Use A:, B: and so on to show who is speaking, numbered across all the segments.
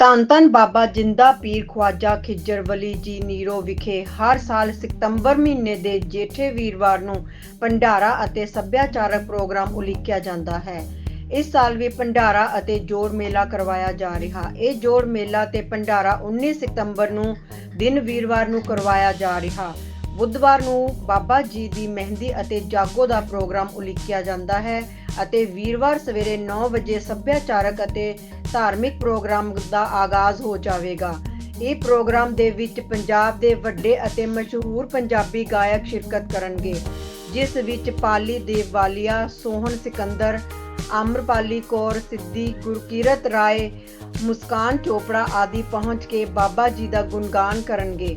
A: ਧੰਨ ਧੰਨ ਬਾਬਾ ਜਿੰਦਾ ਪੀਰ ਖਵਾਜਾ ਖਿੱਜਰ ਵਲੀ ਜੀ ਨੀਰੋ ਵਿਖੇ ਹਰ ਸਾਲ ਸਤੰਬਰ ਮਹੀਨੇ ਦੇ ਜੇਠੇ ਵੀਰਵਾਰ ਨੂੰ ਭੰਡਾਰਾ ਅਤੇ ਸੱਭਿਆਚਾਰਕ ਪ੍ਰੋਗਰਾਮ ਉਲੀਕਿਆ ਜਾਂਦਾ ਹੈ। ਇਸ ਸਾਲ ਵੀ ਭੰਡਾਰਾ ਅਤੇ ਜੋੜ ਮੇਲਾ ਕਰਵਾਇਆ ਜਾ ਰਿਹਾ। ਇਹ ਜੋੜ ਮੇਲਾ ਤੇ ਭੰਡਾਰਾ 19 ਸਤੰਬਰ ਨੂੰ ਦਿਨ ਵੀਰਵਾਰ ਨੂੰ ਕਰਵਾਇਆ ਜਾ ਰਿਹਾ। ਬੁੱਧਵਾਰ ਨੂੰ ਬਾਬਾ ਜੀ ਦੀ ਮਹਿੰਦੀ ਅਤੇ ਜਾਗੋ ਦਾ ਪ੍ਰੋਗਰਾਮ ਉਲੀਕਿਆ ਜਾਂਦਾ ਹੈ ਅਤੇ ਵੀਰਵਾਰ ਸਵੇਰੇ 9 ਵਜੇ ਸੱਭਿਆਚਾਰਕ ਅਤੇ ਧਾਰਮਿਕ ਪ੍ਰੋਗਰਾਮ ਦਾ ਆਗਾਜ਼ ਹੋ ਜਾਵੇਗਾ। ਇਹ ਪ੍ਰੋਗਰਾਮ ਦੇ ਵਿੱਚ ਪੰਜਾਬ ਦੇ ਵੱਡੇ ਅਤੇ ਮਸ਼ਹੂਰ ਪੰਜਾਬੀ ਗਾਇਕ ਸ਼ਿਰਕਤ ਕਰਨਗੇ, ਜਿਸ ਵਿੱਚ ਪਾਲੀ ਦੇਵਾਲੀਆ, ਸੋਹਣ ਸਿਕੰਦਰ ਅਮਰਪਾਲੀ ਕੌਰ, ਸਿੱਧੀ, ਗੁਰਕੀਰਤ ਰਾਏ, ਮੁਸਕਾਨ ਚੋਪੜਾ ਆਦਿ ਪਹੁੰਚ ਕੇ ਬਾਬਾ ਜੀ ਦਾ ਗੁਣਗਾਨ ਕਰਨਗੇ।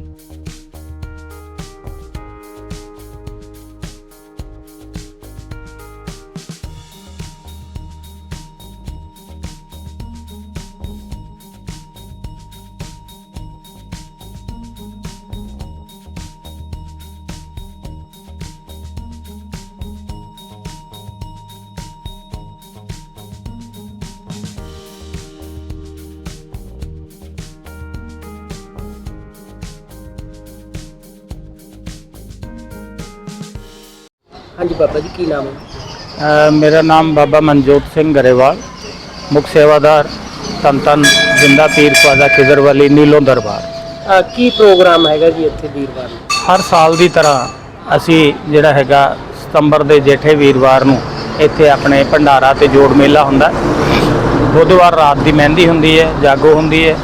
B: ਹਾਂਜੀ ਬਾਬਾ ਜੀ ਕੀ ਨਾਮ ਹੈ?
C: ਅ, ਮੇਰਾ ਨਾਮ ਬਾਬਾ ਮਨਜੋਤ ਸਿੰਘ ਗਰੇਵਾਲ ਮੁੱਖ ਸੇਵਾਦਾਰ ਧੰਨ ਧੰਨ ਜਿੰਦਾ ਪੀਰ ਖਵਾਜਾ ਖਿਜ਼ਰ ਵਾਲੀ ਨੀਲੋਂ ਦਰਬਾਰ।
B: ਅਹ ਕੀ ਪ੍ਰੋਗਰਾਮ ਹੈਗਾ ਜੀ ਇੱਥੇ ਵੀਰਵਾਰ ਨੂੰ?
C: ਹਰ ਸਾਲ ਦੀ ਤਰ੍ਹਾਂ ਅਸੀਂ ਜਿਹੜਾ ਹੈਗਾ ਸਤੰਬਰ ਦੇ ਜੇਠੇ ਵੀਰਵਾਰ ਨੂੰ ਇੱਥੇ ਆਪਣੇ ਭੰਡਾਰਾ ਤੇ ਜੋੜ ਮੇਲਾ ਹੁੰਦਾ ਬੁੱਧਵਾਰ ਰਾਤ ਦੀ ਮਹਿੰਦੀ ਹੁੰਦੀ ਹੈ ਜਾਗੋ ਹੁੰਦੀ ਹੈ।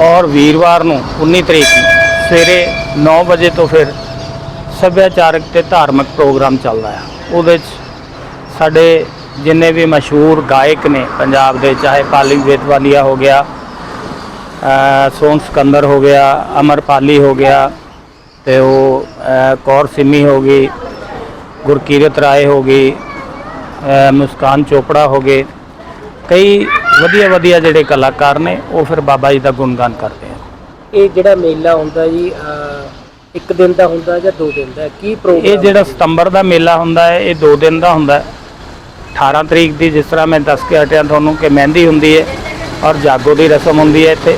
C: ਔਰ ਵੀਰਵਾਰ ਨੂੰ 19 ਤਰੀਕ ਨੂੰ ਸਵੇਰੇ 9 ਵਜੇ ਤੋਂ ਫਿਰ ਸੱਭਿਆਚਾਰਕ ਤੇ ਧਾਰਮਿਕ ਪ੍ਰੋਗਰਾਮ ਚੱਲਦਾ ਆ ਉਹਦੇ 'ਚ ਸਾਡੇ ਜਿੰਨੇ ਵੀ ਮਸ਼ਹੂਰ ਗਾਇਕ ਨੇ ਪੰਜਾਬ ਦੇ ਚਾਹੇ ਪਾਲੀ ਵੇਤਵਾਲੀਆ ਹੋ ਗਿਆ ਅ, ਸੋਨ ਸਿਕੰਦਰ ਹੋ ਗਿਆ ਅਮਰਪਾਲੀ ਹੋ ਗਿਆ ਤੇ ਉਹ ਕੌਰ ਸਿੰਮੀ ਹੋ ਗਈ ਗੁਰਕੀਰਤ ਰਾਏ ਹੋ ਗਈ ਮੁਸਕਾਨ ਚੋਪੜਾ ਹੋ ਗਏ। ਕਈ ਵਧੀਆ ਵਧੀਆ ਜਿਹੜੇ ਕਲਾਕਾਰ ਨੇ ਉਹ ਫਿਰ ਬਾਬਾ ਜੀ ਦਾ ਗੁਣਗਾਨ ਕਰਦੇ ਆ।
B: ਇਹ ਜਿਹੜਾ ਮੇਲਾ ਹੁੰਦਾ ਜੀ ਇੱਕ ਦਿਨ ਦਾ ਹੁੰਦਾ ਜਾਂ ਦੋ ਦਿਨ ਦਾ? ਕੀ ਪ੍ਰੋਗਰਾਮ
C: ਇਹ ਜਿਹੜਾ ਸਤੰਬਰ ਦਾ ਮੇਲਾ ਹੁੰਦਾ ਹੈ ਇਹ 2 ਦਿਨ ਦਾ ਹੁੰਦਾ ਹੈ। 18 ਤਰੀਕ ਦੀ ਜਿਸ ਤਰ੍ਹਾਂ ਮੈਂ ਦੱਸ ਕੇ ਹਟਿਆ ਤੁਹਾਨੂੰ ਕਿ ਮਹਿੰਦੀ ਹੁੰਦੀ ਹੈ ਔਰ ਜਾਗੋ ਦੀ ਰਸਮ ਹੁੰਦੀ ਹੈ ਇੱਥੇ।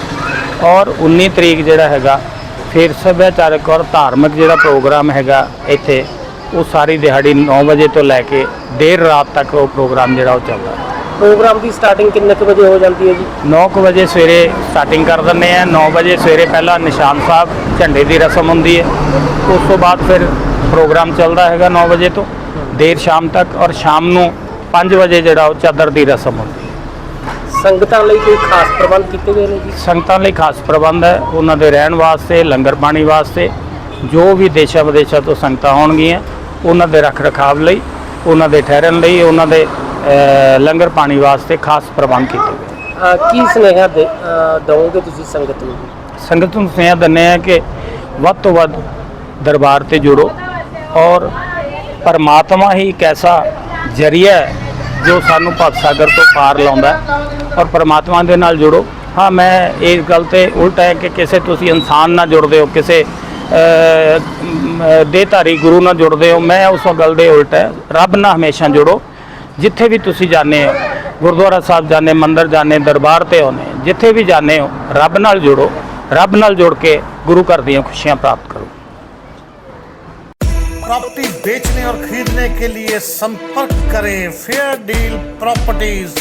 C: ਔਰ 19 ਤਰੀਕ ਜਿਹੜਾ ਹੈਗਾ ਫਿਰ ਸੱਭਿਆਚਾਰਕ ਔਰ ਧਾਰਮਿਕ ਜਿਹੜਾ ਪ੍ਰੋਗਰਾਮ ਹੈਗਾ ਇੱਥੇ ਉਹ ਸਾਰੀ ਦਿਹਾੜੀ 9 ਵਜੇ ਤੋਂ ਲੈ ਕੇ ਦੇਰ ਰਾਤ ਤੱਕ ਉਹ ਪ੍ਰੋਗਰਾਮ ਜਿਹੜਾ ਉਹ ਚੱਲਦਾ ਹੈ।
B: ਪ੍ਰੋਗਰਾਮ ਦੀ ਸਟਾਰਟਿੰਗ ਕਿੰਨੇ ਕੁ ਵਜੇ ਹੋ ਜਾਂਦੀ ਹੈ ਜੀ?
C: 9 ਵਜੇ ਸਵੇਰੇ ਸਟਾਰਟਿੰਗ ਕਰ ਦਿੰਦੇ ਆ 9 ਵਜੇ ਸਵੇਰੇ ਪਹਿਲਾਂ ਨਿਸ਼ਾਨ ਸਾਹਿਬ ਝੰਡੇ ਦੀ ਰਸਮ ਹੁੰਦੀ ਹੈ। ਉਸ ਤੋਂ ਬਾਅਦ ਫਿਰ ਪ੍ਰੋਗਰਾਮ ਚੱਲਦਾ ਹੈਗਾ 9 ਵਜੇ ਤੋਂ। ਦੇਰ ਸ਼ਾਮ ਤੱਕ ਔਰ ਸ਼ਾਮ ਨੂੰ 5 ਵਜੇ ਜਿਹੜਾ ਉਹ ਚਾਦਰ ਦੀ ਰਸਮ ਹੁੰਦੀ ਹੈ।
B: ਸੰਗਤਾਂ ਲਈ ਕੋਈ ਖਾਸ ਪ੍ਰਬੰਧ ਕੀਤੇ ਗਏ ਨੇ ਜੀ?
C: ਸੰਗਤਾਂ ਲਈ ਖਾਸ ਪ੍ਰਬੰਧ ਹੈ। ਉਹਨਾਂ ਦੇ ਰਹਿਣ ਵਾਸਤੇ ਲੰਗਰ ਪਾਣੀ ਵਾਸਤੇ ਜੋ ਵੀ ਦੇਸ਼ਾਂ ਵਿਦੇਸ਼ਾਂ ਤੋਂ ਸੰਗਤਾਂ ਆਉਣਗੀਆਂ ਉਹਨਾਂ ਦੇ ਰੱਖ ਰਖਾਵ ਲਈ ਉਹਨਾਂ ਦੇ ਠਹਿਰਨ ਲਈ ਉਹਨਾਂ ਦੇ ਲੰਗਰ ਪਾਣੀ ਵਾਸਤੇ ਖਾਸ ਪ੍ਰਬੰਧ ਕੀਤੇ ਗਏ।
B: ਅਹ ਕੀ ਸੁਨੇਹਾ ਦੇ ਅਹ ਦਵੋਗੇ ਤੁਸੀਂ ਸੰਗਤ ਨੂੰ?
C: ਸੰਗਤ ਨੂੰ ਸੁਨੇਹਾ ਦਿੰਦੇ ਆ ਕਿ ਵੱਧ ਤੋਂ ਵੱਧ ਦਰਬਾਰ ਤੇ ਜੁੜੋ ਔਰ ਪਰਮਾਤਮਾ ਹੀ ਇੱਕ ਐਸਾ ਜਰੀਆ ਹੈ ਜੋ ਸਾਨੂੰ ਭਵ ਸਾਗਰ ਤੋਂ ਪਾਰ ਲਾਉਂਦਾ ਹੈ ਔਰ ਪਰਮਾਤਮਾ ਦੇ ਨਾਲ ਜੁੜੋ। ਹਾਂ ਮੈਂ ਇਸ ਗੱਲ ਤੇ ਉਲਟ ਹੈ ਕਿ ਕਿਸੇ ਤੁਸੀਂ ਇਨਸਾਨ ਨਾਲ ਜੁੜਦੇ ਹੋ ਕਿਸੇ ਅ, ਮ, ਦੇਹਧਾਰੀ ਗੁਰੂ ਨਾਲ ਜੁੜਦੇ ਹੋ ਮੈਂ ਉਸ ਗੱਲ ਦੇ ਉਲਟ ਹੈ। ਰੱਬ ਨਾਲ ਹਮੇਸ਼ਾ ਜੁੜੋ ਜਿੱਥੇ ਵੀ ਤੁਸੀਂ ਜਾਂਦੇ ਹੋ ਗੁਰਦੁਆਰਾ ਸਾਹਿਬ ਜਾਂਦੇ ਮੰਦਿਰ ਜਾਂਦੇ ਦਰਬਾਰ ਤੇ ਆਉਂਦੇ ਜਿੱਥੇ ਵੀ ਜਾਂਦੇ ਹੋ ਰੱਬ ਨਾਲ ਜੁੜੋ ਰੱਬ ਨਾਲ ਜੁੜ ਕੇ ਗੁਰੂ ਘਰ ਦੀਆਂ ਖੁਸ਼ੀਆਂ ਪ੍ਰਾਪਤ ਕਰੋ
D: प्रॉपर्टी बेचने और खरीदने के लिए संपर्क करें फेयर डील प्रॉपर्टीज